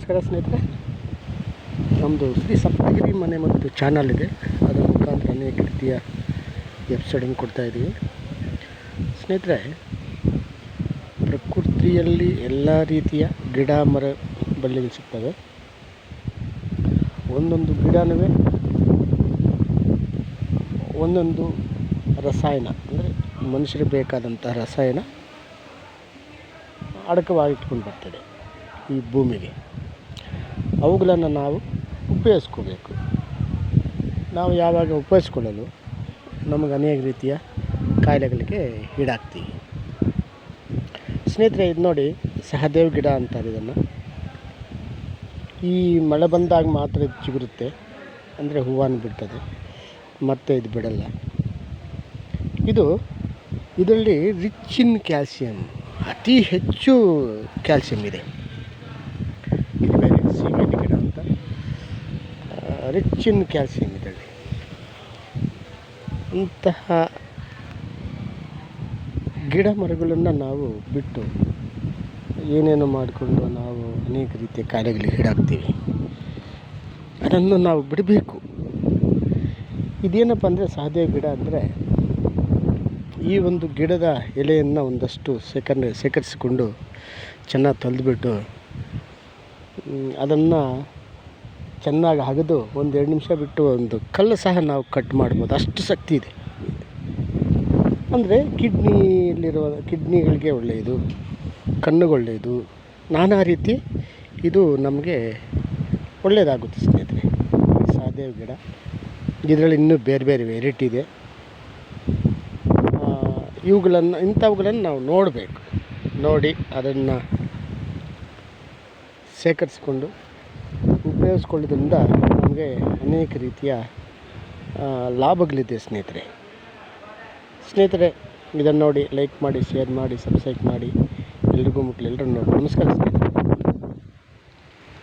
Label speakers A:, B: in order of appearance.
A: ನಮಸ್ಕಾರ ಸ್ನೇಹಿತರೆ. ನಮ್ಮದು ಶ್ರೀ ಸಪ್ತಗಿರಿ ಮನೆ ಮತ್ತು ಚಾನಲ್ ಇದೆ. ಅದರ ಮುಖಾಂತರ ಅನೇಕ ರೀತಿಯ ಎಪಿಸೋಡನ್ನು ಕೊಡ್ತಾ ಇದ್ದೀವಿ ಸ್ನೇಹಿತರೆ, ಪ್ರಕೃತಿಯಲ್ಲಿ ಎಲ್ಲ ರೀತಿಯ ಗಿಡ, ಮರ, ಬಳ್ಳಿಗಳು ಸಿಗ್ತವೆ. ಒಂದೊಂದು ಗಿಡನೂ ಒಂದೊಂದು ರಸಾಯನ, ಅಂದರೆ ಮನುಷ್ಯರಿಗೆ ಬೇಕಾದಂಥ ರಸಾಯನ ಅಡಕವಾಗಿಟ್ಕೊಂಡು ಬರ್ತದೆ ಈ ಭೂಮಿಗೆ. ಅವುಗಳನ್ನು ನಾವು ಉಪಯೋಗಿಸ್ಕೋಬೇಕು. ನಾವು ಯಾವಾಗ ಉಪಯೋಗಿಸ್ಕೊಳ್ಳಲು ನಮಗೆ ಅನೇಕ ರೀತಿಯ ಕಾಯಿಲೆಗಳಿಗೆ ಈಡಾಗ್ತೀವಿ. ಸ್ನೇಹಿತರೆ, ಇದು ನೋಡಿ ಸಹದೇವ್ ಗಿಡ ಅಂತಾರೆ ಇದನ್ನು. ಈ ಮಳೆ ಬಂದಾಗ ಮಾತ್ರ ಚಿಗುರುತ್ತೆ, ಅಂದರೆ ಹೂವನ್ನು ಬಿಡ್ತದೆ, ಮತ್ತೆ ಇದು ಬಿಡಲ್ಲ. ಇದು ಇದರಲ್ಲಿ ರಿಚ್ ಇನ್ ಕ್ಯಾಲ್ಸಿಯಂ, ಅತಿ ಹೆಚ್ಚು ಕ್ಯಾಲ್ಸಿಯಂ ಇದೆ. ಸೀಮೆಣ್ಣೆ ಗಿಡ ಅಂತ? ರಿಚ್ ಇನ್ ಕ್ಯಾಲ್ಸಿಯಂ ಇದರಲ್ಲಿ ಇಂತಹ ಗಿಡ ಮರಗಳನ್ನು ನಾವು ಬಿಟ್ಟು ಏನೇನು ಮಾಡಿಕೊಂಡು ನಾವು ಅನೇಕ ರೀತಿಯ ಕಾಯಿಲೆಗಳಿಗೆ ಈಡಾಗ್ತೀವಿ, ಅದನ್ನು ನಾವು ಬಿಡಬೇಕು. ಇದೇನಪ್ಪ ಅಂದರೆ ಸಾಧ್ಯ ಗಿಡ ಅಂದರೆ ಈ ಒಂದು ಗಿಡದ ಎಲೆಯನ್ನು ಒಂದಷ್ಟು ಶೇಖರಣೆ, ಶೇಖರಿಸಿಕೊಂಡು ಚೆನ್ನಾಗಿ ತೊಳೆದ್ಬಿಟ್ಟು ಅದನ್ನು ಚೆನ್ನಾಗಿ ಅಗೆದು ಒಂದು ಎರಡು ನಿಮಿಷ ಬಿಟ್ಟು ಒಂದು ಕಲ್ಲು ಸಹ ನಾವು ಕಟ್ ಮಾಡ್ಬೋದು. ಅಷ್ಟು ಶಕ್ತಿ ಇದೆ. ಅಂದರೆ ಕಿಡ್ನಿಯಲ್ಲಿರುವ, ಕಿಡ್ನಿಗಳಿಗೆ ಒಳ್ಳೆಯದು ಕಣ್ಣುಗೊಳ್ಳೆಯದು ನಾನಾ ರೀತಿ ಇದು ನಮಗೆ ಒಳ್ಳೆಯದಾಗುತ್ತೆ ಸ್ನೇಹಿತರೆ. ಸಾದೇವ್ ಗಿಡ. ಇದರಲ್ಲಿ ಇನ್ನೂ ಬೇರೆ ಬೇರೆ ವೆರೈಟಿ ಇದೆ. ಇವುಗಳನ್ನು, ಇಂಥವುಗಳನ್ನು ನಾವು ನೋಡಬೇಕು. ನೋಡಿ ಅದನ್ನು ಶೇಖರಿಸ್ಕೊಂಡು ಉಪಯೋಗಿಸ್ಕೊಳ್ಳೋದ್ರಿಂದ ನಮಗೆ ಅನೇಕ ರೀತಿಯ ಲಾಭಗಳಿದೆ ಸ್ನೇಹಿತರೆ. ಸ್ನೇಹಿತರೆ, ಇದನ್ನು ನೋಡಿ ಲೈಕ್ ಮಾಡಿ ಶೇರ್ ಮಾಡಿ ಸಬ್ಸ್ಕ್ರೈಬ್ ಮಾಡಿ. ಎಲ್ರಿಗೂ ಮುಟ್ಲಿ ಎಲ್ಲರೂ ನೋಡಿ. ನಮಸ್ಕಾರ ಸ್ನೇಹಿತರೆ.